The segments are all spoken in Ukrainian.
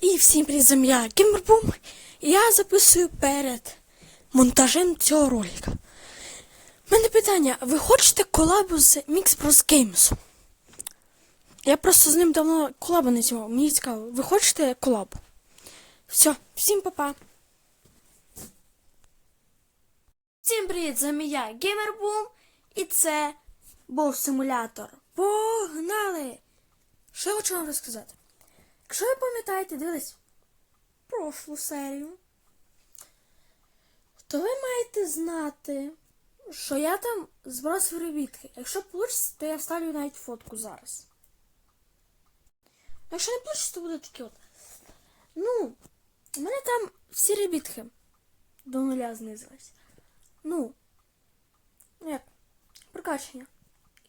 І всім привіт, я Геймербум. І я записую перед монтажем цього ролика. У мене питання, ви хочете колабу з Mix Bros Games? Я просто з ним давно колабу не знімав. Мені цікаво, ви хочете колабу? Все, всім па-па. Всім привіт, з вами я Геймербум. І це був симулятор. Погнали! Що я хочу вам розказати? Якщо ви пам'ятаєте, дивились прошлу серію, то ви маєте знати, що я там збросив ребітки. Якщо вийде, то я вставлю навіть фотку зараз. Якщо не вийде, то буде таке от. Ну, у мене там всі ребітки до нуля знизились. Ну, як, прокачення.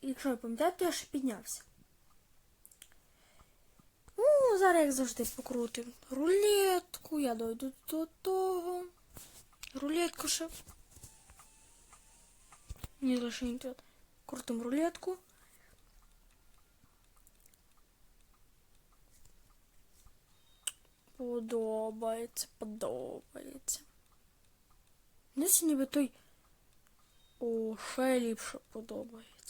Якщо ви пам'ятаєте, то я ще піднявся. Ну, зараз, як завжди, покрутим рулетку. Я дойду до того. Рулетку ще. Ні, лише не тут. Крутим рулетку. Подобається, подобається. Десь ніби той. О, ще ліпше подобається.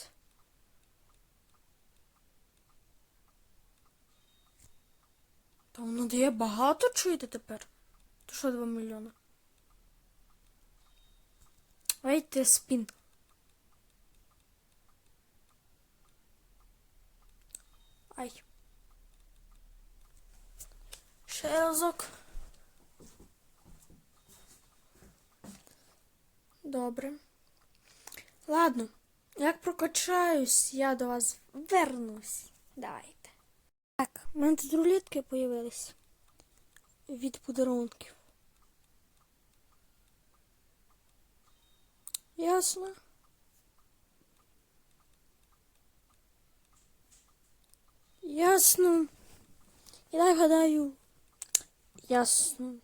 Та воно дає багато чуєте тепер? То що 2 мільйони? Вейте спін. Ай. Ще разок. Добре. Ладно, як прокачаюсь, я до вас вернусь. Давайте. У мене тут рулетки появились від подарунків. Ясно. Ясно. І Я гадаю. Ясно.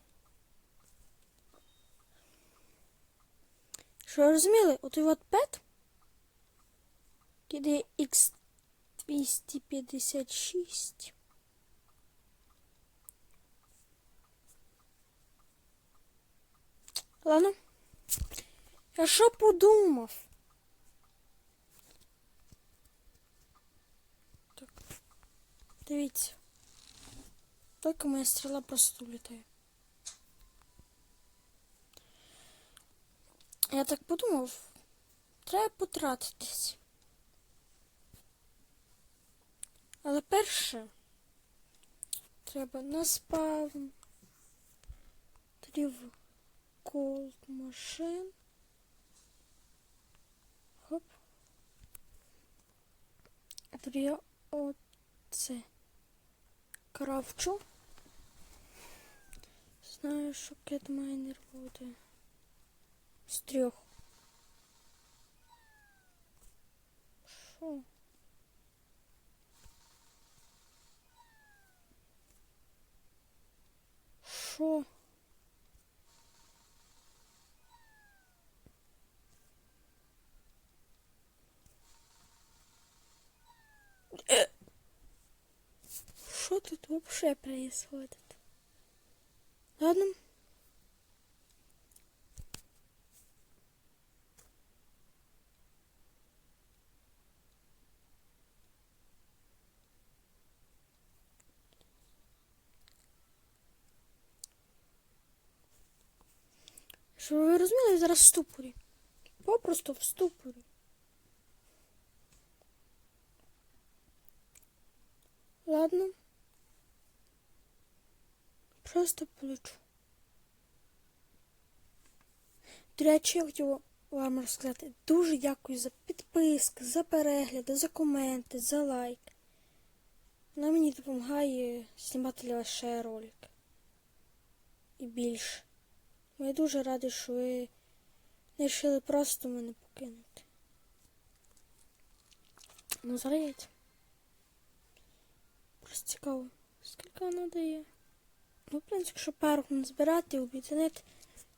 Що розуміли? От і от пет? Киди Х256. Ладно. Я що подумав? Так. Дивіться. Тільки моя стріла просто улітає. Я так подумав. Треба потратитись. Але перше треба на спавн. Трів колд машин. Хоп. А тоді я оце крафчу. Знаю, що кетмайнер буде. З трьох. Що? Що? Що тут вообще происходит? Ладно. Що ви розуміли, я зараз в ступорі. Попросту в ступорі. Просто полечу. До речі, я хотіла вам розказати дуже дякую за підписки, за перегляди, за коменти, за лайк. Вона мені допомагає знімати для вас ще ролик. І більше. Я дуже радий, що ви не вирішили просто мене покинути. Ну, зараз. Просто цікаво, скільки вона дає. Ну, в принципі, якщо пару не збирати об'єднати,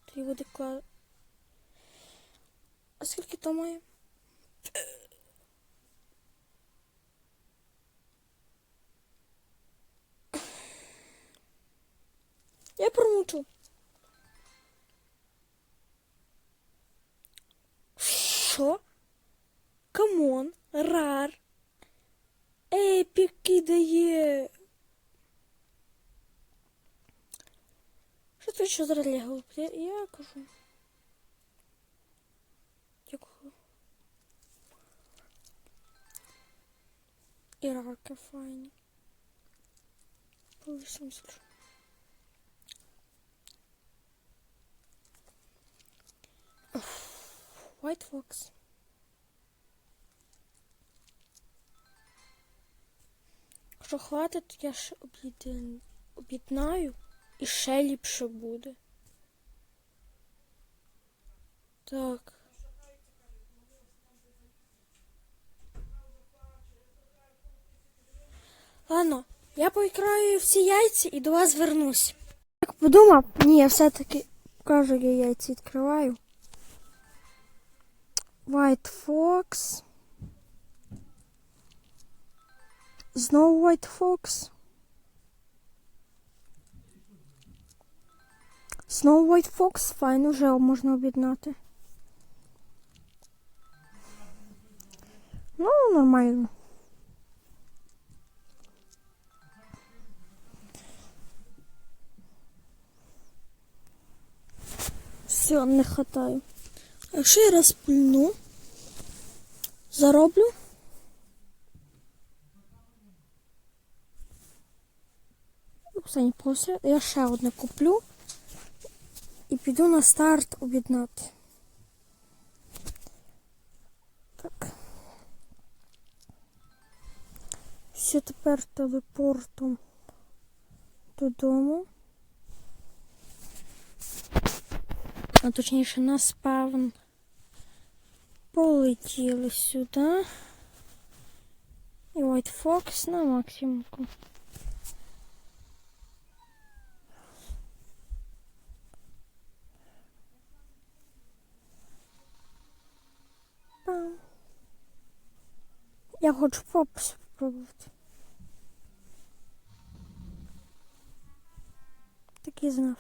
то і буде кла... А скільки то має? Я промучу. Що? Камон, рар. Епік кидає. Що це що зараз лягав? Я, кажу. Дякую. І файні. Повісимося. White Fox. Якщо хватить, то я ще об'єдн- об'єднаю і ще ліпше буде. Так. Ладно, я поікраю всі яйця і до вас вернусь. Так подумав, ні, я все-таки кажу, я яйця відкриваю. White Fox. Знову White Fox. Знову White Fox. Файн, уже можна об'єднати. Ну, нормально. Все, не хватаю. А якщо я розпильну, зароблю. Останні просто я ще одне куплю піду на старт об'єднати. Так. Все тепер телепортом додому. А точніше на спавн. Полетіли сюди. І White Fox на максимумку. Я хочу попс спробувати. Так і знав.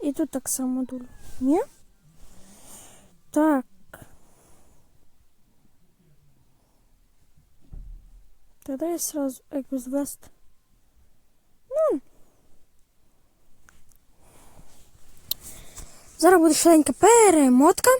І тут так само дулю. Ні? Так. Тогда я сразу Эквизвест. Ну. Зараз буде швиденька перемотка.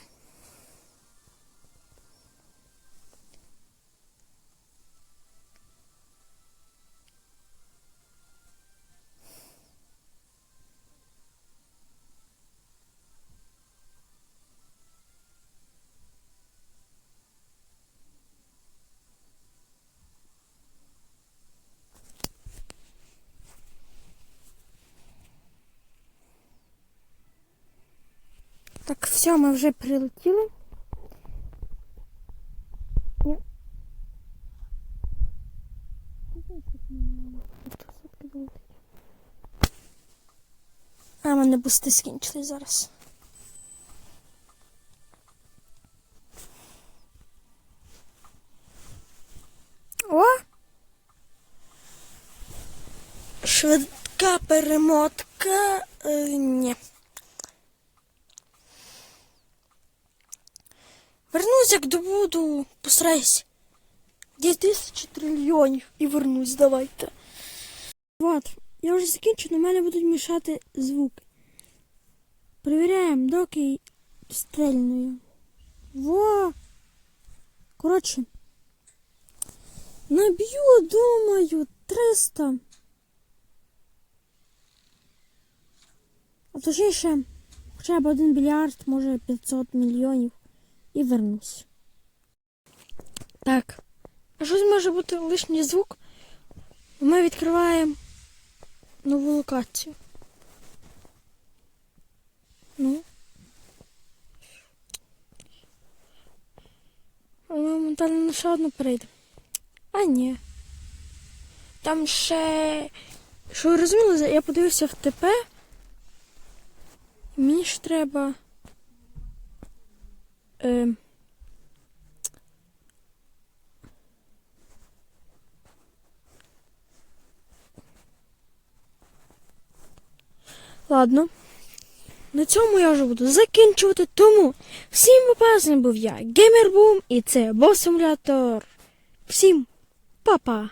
Так, все, ми вже прилетіли. Ні. А, мене бусти скінчились зараз. О! Швидка перемотка. Е, ні. Вернусь, як добуду, постараюсь. 10 тисяч трильйонів і вернусь, давайте. Вот, я вже закінчу, в мене будуть мішати звуки. Перевіряємо, доки стрельную. Во! Коротше. Наб'ю, думаю, 300. А точніше, хоча б один мільярд, може 500 мільйонів і вернусь. Так. А щось може бути лишній звук. Ми відкриваємо нову локацію. Ну. Ми моментально на ще одну перейдемо. А ні. Там ще. Що ви розуміли, я подивився в ТП. Мені ж треба. Е, Ладно, на цьому я вже буду закінчувати, тому всім попасним був я, Геймербум, і це був симулятор. Всім па-па!